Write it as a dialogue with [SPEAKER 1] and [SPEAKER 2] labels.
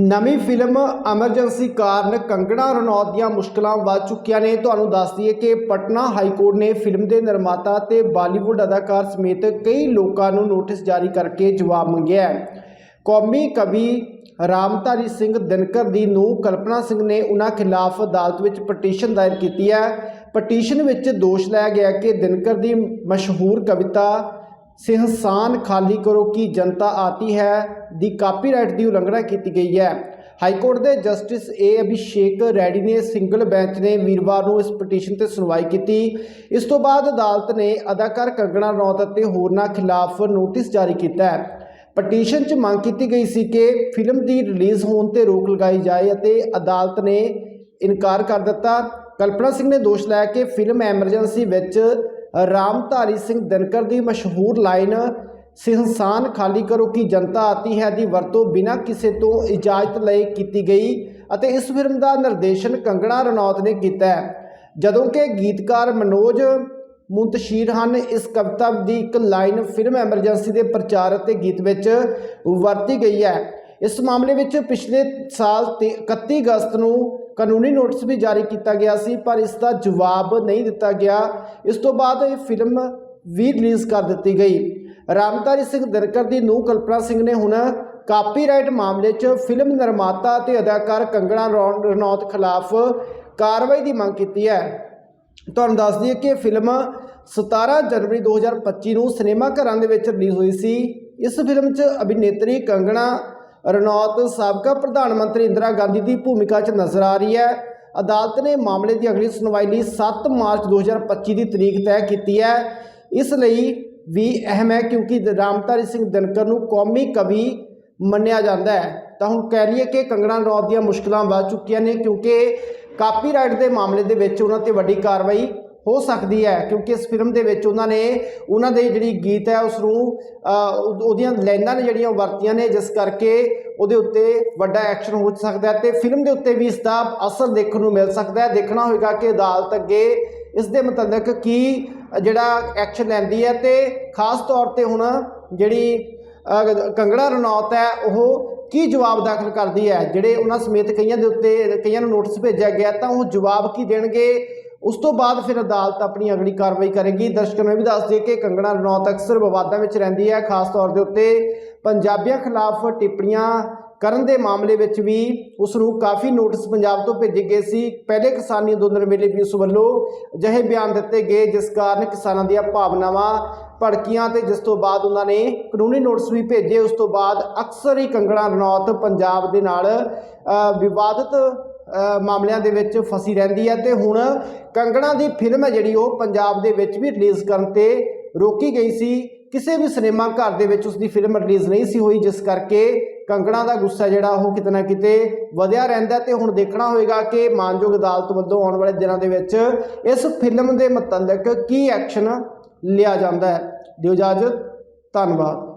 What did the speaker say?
[SPEAKER 1] ਨਵੀਂ film emergency ਕਾਰਨ ਕੰਗਣਾ ਰਣੌਤ ਦੀਆਂ ਮੁਸ਼ਕਲਾਂ ਵੱਧ ਚੁੱਕੀਆਂ ਨੇ। ਤੁਹਾਨੂੰ ਦੱਸ ਦਈਏ ਕਿ ਪਟਨਾ ਹਾਈ ਕੋਰਟ ਨੇ ਫਿਲਮ ਦੇ ਨਿਰਮਾਤਾ ਤੇ ਬਾਲੀਵੁੱਡ ਅਦਾਕਾਰ ਸਮੇਤ ਕਈ ਲੋਕਾਂ ਨੂੰ ਨੋਟਿਸ ਜਾਰੀ ਕਰਕੇ ਜਵਾਬ ਮੰਗਿਆ ਹੈ। ਕੌਮੀ ਕਵੀ ਰਾਮਧਾਰੀ ਸਿੰਘ ਦਿਨਕਰ ਦੀ ਨੂੰ ਕਲਪਨਾ ਸਿੰਘ ਨੇ ਉਹਨਾਂ ਖਿਲਾਫ ਅਦਾਲਤ ਵਿੱਚ ਪਟੀਸ਼ਨ ਦਾਇਰ ਕੀਤੀ ਹੈ। ਪਟੀਸ਼ਨ ਵਿੱਚ ਦੋਸ਼ ਲਾਇਆ ਗਿਆ ਕਿ ਦਿਨਕਰ ਦੀ ਮਸ਼ਹੂਰ ਕਵਿਤਾ ਸਿਹਸਾਨ ਖਾਲੀ ਕਰੋ ਕਿ ਜਨਤਾ ਆਤੀ ਹੈ, ਦੀ ਕਾਪੀਰਾਈਟ ਦੀ ਉਲੰਘਣਾ ਕੀਤੀ ਗਈ ਹੈ। ਹਾਈ ਕੋਰਟ ਦੇ ਜਸਟਿਸ ਏ ਅਭਿਸ਼ੇਕ ਰੈਡੀ ਨੇ ਸਿੰਗਲ ਬੈਂਚ ਨੇ ਵੀਰਵਾਰ ਨੂੰ ਇਸ ਪਟੀਸ਼ਨ ਤੇ ਸੁਣਵਾਈ ਕੀਤੀ। ਇਸ ਤੋਂ ਬਾਅਦ ਅਦਾਲਤ ਨੇ ਅਦਾਕਾਰ ਕੰਗਣਾ ਰਣੌਤ ਅਤੇ ਹੋਰਨਾਂ ਖਿਲਾਫ ਨੋਟਿਸ ਜਾਰੀ ਕੀਤਾ ਹੈ। ਪਟੀਸ਼ਨ 'ਚ ਮੰਗ ਕੀਤੀ ਗਈ ਸੀ ਕਿ ਫਿਲਮ ਦੀ ਰਿਲੀਜ਼ ਹੋਣ ਤੇ ਰੋਕ ਲਗਾਈ ਜਾਏ ਅਤੇ ਅਦਾਲਤ ਨੇ ਇਨਕਾਰ ਕਰ ਦਿੱਤਾ। ਕਲਪਨਾ ਸਿੰਘ ਨੇ ਦੋਸ਼ ਲਾਇਆ ਕਿ ਫਿਲਮ ਐਮਰਜੈਂਸੀ ਵਿੱਚ ਰਾਮਧਾਰੀ ਸਿੰਘ ਦਿਨਕਰ ਦੀ ਮਸ਼ਹੂਰ ਲਾਈਨ ਸਿੰਹਸਾਨ ਖਾਲੀ ਕਰੋ ਕਿ ਜਨਤਾ ਆਤੀ ਹੈ ਦੀ ਵਰਤੋਂ ਬਿਨਾਂ ਕਿਸੇ ਤੋਂ ਇਜਾਜ਼ਤ ਲਏ ਕੀਤੀ ਗਈ ਅਤੇ ਇਸ ਫਿਲਮ ਦਾ ਨਿਰਦੇਸ਼ਨ ਕੰਗਣਾ ਰਣੌਤ ਨੇ ਕੀਤਾ ਹੈ। ਜਦੋਂ ਕਿ ਗੀਤਕਾਰ ਮਨੋਜ ਮੁੰਤਸ਼ੀਰ ਹਨ, ਇਸ ਕਵਿਤਾ ਦੀ ਇੱਕ ਲਾਈਨ ਫਿਲਮ ਐਮਰਜੈਂਸੀ ਦੇ ਪ੍ਰਚਾਰ ਅਤੇ ਗੀਤ ਵਿੱਚ ਵਰਤੀ ਗਈ ਹੈ। ਇਸ ਮਾਮਲੇ ਵਿੱਚ ਪਿਛਲੇ ਸਾਲ ਤੇ 31 ਅਗਸਤ ਨੂੰ ਕਾਨੂੰਨੀ ਨੋਟਿਸ ਵੀ ਜਾਰੀ ਕੀਤਾ ਗਿਆ ਸੀ, ਪਰ ਇਸ ਦਾ ਜਵਾਬ ਨਹੀਂ ਦਿੱਤਾ ਗਿਆ। ਇਸ ਤੋਂ ਬਾਅਦ ਇਹ ਫਿਲਮ ਵੀ ਰਿਲੀਜ਼ ਕਰ ਦਿੱਤੀ ਗਈ। ਰਾਮਧਾਰੀ ਸਿੰਘ ਦਿਨਕਰ ਦੀ ਨੂੰਹ ਕਲਪਨਾ ਸਿੰਘ ਨੇ ਹੁਣ ਕਾਪੀਰਾਈਟ ਮਾਮਲੇ 'ਚ ਫਿਲਮ ਨਿਰਮਾਤਾ ਅਤੇ ਅਦਾਕਾਰ ਕੰਗਣਾ ਰੌ- ਰਣੌਤ ਖਿਲਾਫ ਕਾਰਵਾਈ ਦੀ ਮੰਗ ਕੀਤੀ ਹੈ। ਤੁਹਾਨੂੰ ਦੱਸ ਦਈਏ ਕਿ ਇਹ ਫਿਲਮ 17 ਜਨਵਰੀ 2025 ਨੂੰ ਸਿਨੇਮਾ ਘਰਾਂ ਦੇ ਵਿੱਚ ਰਿਲੀਜ਼ ਹੋਈ ਸੀ। ਇਸ ਫਿਲਮ 'ਚ ਅਭਿਨੇਤਰੀ ਕੰਗਣਾ ਰਣੌਤ ਸਾਬਕਾ ਪ੍ਰਧਾਨ ਮੰਤਰੀ ਇੰਦਰਾ ਗਾਂਧੀ ਦੀ ਭੂਮਿਕਾ 'ਚ ਨਜ਼ਰ ਆ ਰਹੀ ਹੈ। ਅਦਾਲਤ ਨੇ ਮਾਮਲੇ ਦੀ ਅਗਲੀ ਸੁਣਵਾਈ ਲਈ 7 ਮਾਰਚ 2025 ਦੀ ਤਰੀਕ ਤੈਅ ਕੀਤੀ ਹੈ। ਇਸ ਲਈ ਵੀ ਅਹਿਮ ਹੈ ਕਿਉਂਕਿ ਰਾਮਧਾਰੀ ਸਿੰਘ ਦਿਨਕਰ ਨੂੰ ਕੌਮੀ ਕਵੀ ਮੰਨਿਆ ਜਾਂਦਾ ਹੈ। ਤਾਂ ਹੁਣ ਕਹਿ ਲਈਏ ਕਿ ਕੰਗਣਾ ਰਣੌਤ ਦੀਆਂ ਮੁਸ਼ਕਲਾਂ ਵੱਧ ਚੁੱਕੀਆਂ ਨੇ ਕਿਉਂਕਿ ਕਾਪੀਰਾਈਟ ਦੇ ਮਾਮਲੇ ਦੇ ਵਿੱਚ ਉਹਨਾਂ ਤੇ ਵੱਡੀ ਕਾਰਵਾਈ ਹੋ ਸਕਦੀ ਹੈ, ਕਿਉਂਕਿ ਇਸ ਫਿਲਮ ਦੇ ਵਿੱਚ ਉਹਨਾਂ ਨੇ, ਉਹਨਾਂ ਦੇ ਜਿਹੜੀ ਗੀਤ ਹੈ, ਉਸ ਨੂੰ ਉਹਦੀਆਂ ਲਾਈਨਾਂ ਨੇ ਜਿਹੜੀਆਂ ਵਰਤੀਆਂ ਨੇ, ਜਿਸ ਕਰਕੇ ਉਹਦੇ ਉੱਤੇ ਵੱਡਾ ਐਕਸ਼ਨ ਹੋ ਸਕਦਾ ਹੈ ਤੇ ਫਿਲਮ ਦੇ ਉੱਤੇ ਵੀ ਇਸ ਦਾ ਅਸਰ ਦੇਖਣ ਨੂੰ ਮਿਲ ਸਕਦਾ ਹੈ। ਦੇਖਣਾ ਹੋਵੇਗਾ ਕਿ ਅਦਾਲਤ ਅੱਗੇ ਇਸ ਦੇ ਮੁਤਲਕ ਕੀ, ਜਿਹੜਾ ਐਕਸ਼ਨ ਲੈਂਦੀ ਹੈ ਤੇ ਖਾਸ ਤੌਰ ਤੇ ਹੁਣ ਜਿਹੜੀ ਕੰਗੜਾ ਰਣੌਤ ਹੈ, ਉਹ ਕੀ ਜਵਾਬ ਦਾਖਲ ਕਰਦੀ ਹੈ? ਜਿਹੜੇ ਉਹਨਾਂ ਸਮੇਤ ਕਈਆਂ ਦੇ ਉੱਤੇ, ਕਈਆਂ ਨੂੰ ਨੋਟਿਸ ਭੇਜਿਆ ਗਿਆ, ਤਾਂ ਉਹ ਜਵਾਬ ਕੀ ਦੇਣਗੇ? ਉਸ ਤੋਂ ਬਾਅਦ ਫਿਰ ਅਦਾਲਤ ਆਪਣੀ ਅਗਲੀ ਕਾਰਵਾਈ ਕਰੇਗੀ। ਦਰਸ਼ਕਾਂ ਨੂੰ ਇਹ ਵੀ ਦੱਸ ਦਈਏ ਕਿ ਕੰਗਣਾ ਰਣੌਤ ਅਕਸਰ ਵਿਵਾਦਾਂ ਵਿੱਚ ਰਹਿੰਦੀ ਹੈ ਖਾਸ ਤੌਰ ਦੇ ਉੱਤੇ ਪੰਜਾਬੀਆਂ ਖਿਲਾਫ ਟਿੱਪਣੀਆਂ ਕਰਨ ਦੇ ਮਾਮਲੇ ਵਿੱਚ ਵੀ ਉਸ ਨੂੰ ਕਾਫੀ ਨੋਟਿਸ ਪੰਜਾਬ ਤੋਂ ਭੇਜੇ ਗਏ ਸੀ। ਪਹਿਲੇ ਕਿਸਾਨੀ ਅੰਦੋਲਨ ਵੇਲੇ ਵੀ ਉਸ ਵੱਲੋਂ ਅਜਿਹੇ ਬਿਆਨ ਦਿੱਤੇ ਗਏ ਜਿਸ ਕਾਰਨ ਕਿਸਾਨਾਂ ਦੀਆਂ ਭਾਵਨਾਵਾਂ ਭੜਕੀਆਂ ਤੇ ਜਿਸ ਤੋਂ ਬਾਅਦ ਉਹਨਾਂ ਨੇ ਕਾਨੂੰਨੀ ਨੋਟਿਸ ਵੀ ਭੇਜੇ। ਉਸ ਤੋਂ ਬਾਅਦ ਅਕਸਰ ਹੀ ਕੰਗਣਾ ਰਣੌਤ ਪੰਜਾਬ ਦੇ ਨਾਲ ਅ, ਵਿਵਾਦਤ ਮਾਮਲਿਆਂ ਦੇ ਵਿੱਚ ਫਸੀ ਰਹਿੰਦੀ ਹੈ ਤੇ ਹੁਣ ਕੰਗਣਾ ਦੀ ਫਿਲਮ ਹੈ ਜਿਹੜੀ ਉਹ ਪੰਜਾਬ ਦੇ ਵਿੱਚ ਵੀ ਰਿਲੀਜ਼ ਕਰਨ ਤੇ ਰੋਕੀ ਗਈ ਸੀ। ਕਿਸੇ ਵੀ ਸਿਨੇਮਾ ਘਰ ਦੇ ਵਿੱਚ ਉਸ ਦੀ ਫਿਲਮ ਰਿਲੀਜ਼ ਨਹੀਂ ਸੀ ਹੋਈ, ਜਿਸ ਕਰਕੇ ਕੰਗਣਾ ਦਾ ਗੁੱਸਾ ਜਿਹੜਾ ਉਹ ਕਿਤੇ ਨਾ ਕਿਤੇ ਵਧਿਆ ਰਹਿੰਦਾ ਤੇ ਹੁਣ ਦੇਖਣਾ ਹੋਵੇਗਾ ਕਿ ਮਾਨਯੋਗ ਅਦਾਲਤ ਵੱਲੋਂ ਆਉਣ ਵਾਲੇ ਦਿਨਾਂ ਦੇ ਵਿੱਚ ਇਸ ਫਿਲਮ ਦੇ ਮੁਤਲਕ ਕੀ ਐਕਸ਼ਨ ਲਿਆ ਜਾਂਦਾ ਹੈ। ਦਿਓ ਇਜਾਜ਼ਤ, ਧੰਨਵਾਦ।